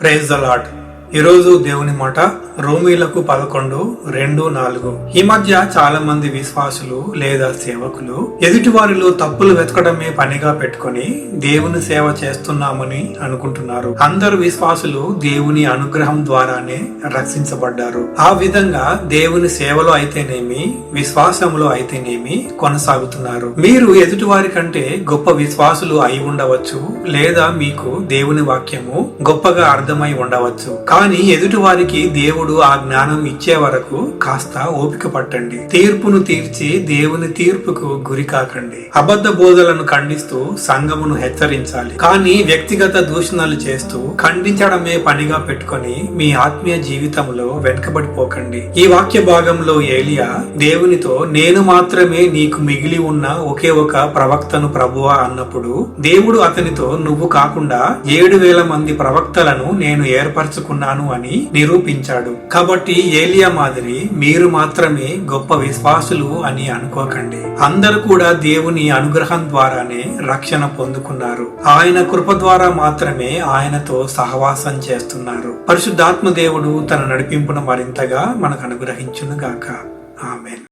praise the lord. ఈరోజు దేవుని మాట రోమీలకు పదకొండు రెండు నాలుగు. ఈ మధ్య చాలా మంది విశ్వాసులు లేదా సేవకులు ఎదుటి వారిలో తప్పులు వెతకడమే పనిగా పెట్టుకొని దేవుని సేవ చేస్తున్నామని అనుకుంటున్నారు. అందరు విశ్వాసులు దేవుని అనుగ్రహం ద్వారానే రక్షించబడ్డారు. ఆ విధంగా దేవుని సేవలో అయితేనేమి విశ్వాసంలో అయితేనేమి కొనసాగుతున్నారు. మీరు ఎదుటి వారి కంటే గొప్ప విశ్వాసులు అయి ఉండవచ్చు లేదా మీకు దేవుని వాక్యము గొప్పగా అర్థమై ఉండవచ్చు. కానీ ఎదుటివారికి దేవుడు ఆ జ్ఞానం ఇచ్చే వరకు కాస్త ఓపిక పట్టండి. తీర్పును తీర్చి దేవుని తీర్పుకు గురి కాకండి. అబద్ధ బోధలను ఖండిస్తూ సంఘమును హెచ్చరించాలి. కానీ వ్యక్తిగత దూషణలు చేస్తూ ఖండించడమే పనిగా పెట్టుకొని మీ ఆత్మీయ జీవితంలో వెనుకబడిపోకండి. ఈ వాక్య భాగంలో ఏలియా దేవునితో నేను మాత్రమే నీకు మిగిలి ఉన్న ఒకే ఒక ప్రవక్తను ప్రభువా అన్నప్పుడు దేవుడు అతనితో నువ్వు కాకుండా ఏడు వేల మంది ప్రవక్తలను నేను ఏర్పరచుకున్నాను. అని నిరూపించాడు. కాబట్టి ఏలియా మాదిరి మీరు మాత్రమే గొప్ప విశ్వాసులు అని అనుకోకండి. అందరూ కూడా దేవుని అనుగ్రహం ద్వారానే రక్షణ పొందుకున్నారు. ఆయన కృప ద్వారా మాత్రమే ఆయనతో సహవాసం చేస్తున్నారు. పరిశుద్ధాత్మ దేవుడు తన నడిపింపును మరింతగా మనకు అనుగ్రహించునుగాక. ఆమెన్.